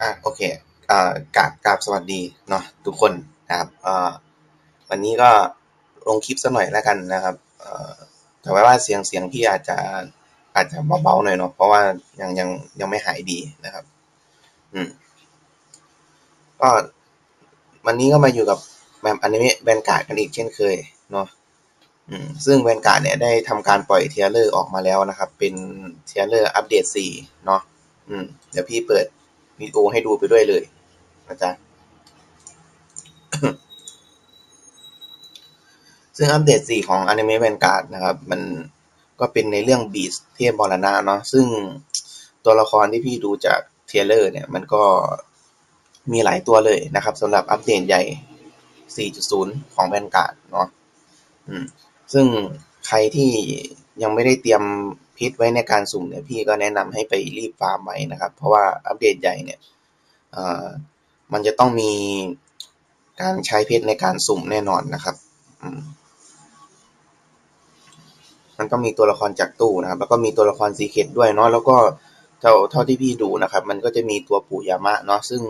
อะโอเคอ่ากราบกราบสวัสดีเนาะทุกคนนะครับเอ่อวันนี้ก็ลงคลิปสักหน่อยแล้วกันนะครับเอ่อแต่ว่าเสียงเสียงพี่อาจจะอาจจะเบาๆหน่อยเนาะเพราะว่ายังยังยังไม่หายดีนะครับ อืมก็วันนี้ก็มาอยู่กับแบบอนิเมะแวนการ์ดกันอีกเช่นเคยเนาะอืมซึ่งแวนการ์ดเนี่ยได้ทำการปล่อยเทเลอร์ออกมาแล้วนะครับ เป็นเทเลอร์อัปเดต4เนาะอืมเดี๋ยวพี่เปิด วิดีโอให้ดูไปด้วยเลยนะจ๊ะซึ่งอัปเดต 4 ของ Anime Vanguard นะครับ มันก็เป็นในเรื่อง Beast เทพมรณะเนาะซึ่งตัวละครที่พี่ดูจากเทเลอร์เนี่ย มันก็มีหลายตัวเลยนะครับสำหรับอัปเดตใหญ่ 4.0 ของ Vanguard เนาะซึ่งใครที่ยังไม่ได้เตรียม พิษไว้ในการสุ่มเนี่ยพี่ก็แนะนำให้ไปรีบฟาร์มไว้นะครับ เพราะว่าอัปเดตใหญ่เนี่ยเอ่อมันจะต้องมีการใช้เพชรในการสุ่มแน่นอนนะครับอืมมันต้องมีตัวละครจากตู้นะครับ แล้วก็มีตัวละครซีเคดด้วยเนาะแล้วก็เท่าเท่าที่พี่ดูนะครับ มันก็จะมีตัวปู่ยามะเนาะซึ่ง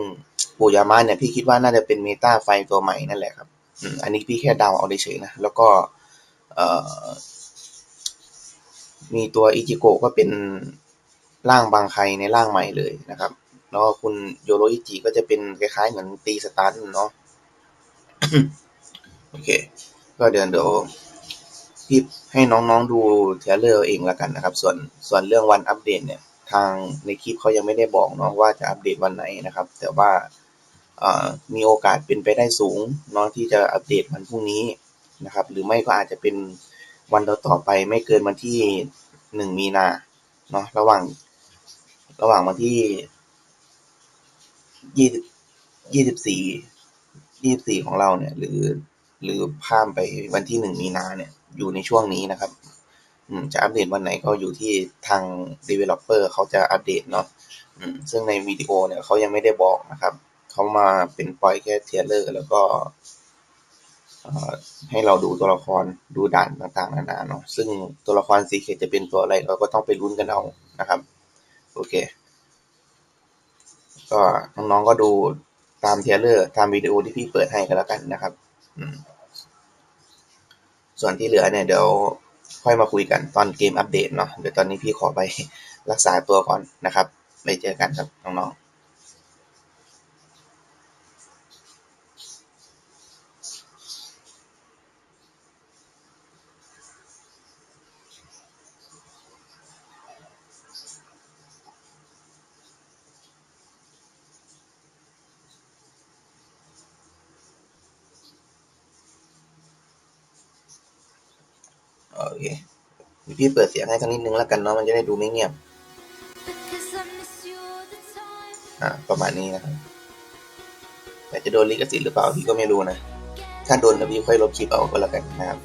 ปู่ยามะเนี่ยพี่คิดว่าน่าจะเป็นเมตาไฟตัวใหม่นั่นแหละครับอืมอันนี้พี่แค่เดาเอาเฉยๆนะแล้วก็เอ่อ มีตัวอิจิโกะก็เป็นร่างบางใครในร่างใหม่เลยนะครับ แล้วก็คุณโยโรอิจิก็จะเป็นคล้ายๆเหมือนตีสตาร์ทเนาะโอเค ก็เดี๋ยวเดี๋ยวพี่ให้น้องๆดูเทเลอร์เองละกันนะครับ ส่วนส่วนเรื่องวันอัปเดตเนี่ย ทางในคลิปเขายังไม่ได้บอกเนาะว่าจะอัปเดตวันไหนนะครับ แต่ว่ามีโอกาสเป็นไปได้สูงเนาะที่จะอัปเดตวันพรุ่งนี้นะครับ หรือไม่ก็อาจจะเป็น วันต่อๆไปไม่เกินวันที่หนึ่งมีนาเนาะระหว่าง ระหว่างวันที่ยี่สิบยี่สิบสี่ยี่สิบสี่ของเราเนี่ย หรือ หรือข้ามไปวันที่หนึ่งมีนาเนี่ย อยู่ในช่วงนี้นะครับอืมจะอัปเดตวันไหนก็อยู่ที่ทาง developer เขาจะอัปเดตเนาะอืมซึ่งในวิดีโอเนี่ยเขายังไม่ได้บอกนะครับ เขามาเป็นปล่อยแค่เทเลอร์แล้วก็ ให้เราดูตัวละครดูด่านต่างๆนานาเนาะซึ่งตัวละครซีเคจะเป็นตัวอะไรเราก็ต้องไปลุ้นกันเอานะครับ โอเค ก็น้องๆก็ดูตามเทเลอร์ตามวิดีโอที่พี่เปิดให้กันแล้วกันนะครับส่วนที่เหลือเนี่ยเดี๋ยวค่อยมาคุยกันตอนเกมอัปเดตเนาะเดี๋ยวตอนนี้พี่ขอไปรักษาตัวก่อนนะครับไปเจอกันครับน้องๆ โอเคพี่เปิดเสียงให้สักนิดนึงแล้วกันเนาะมันจะได้ดูไม่เงียบอ่าประมาณนี้นะครับแต่จะโดนลิขสิทธิ์หรือเปล่าพี่ก็ไม่รู้นะ ถ้าโดนเดี๋ยวพี่ค่อยลบคลิปเอาก็แล้วกันนะครับ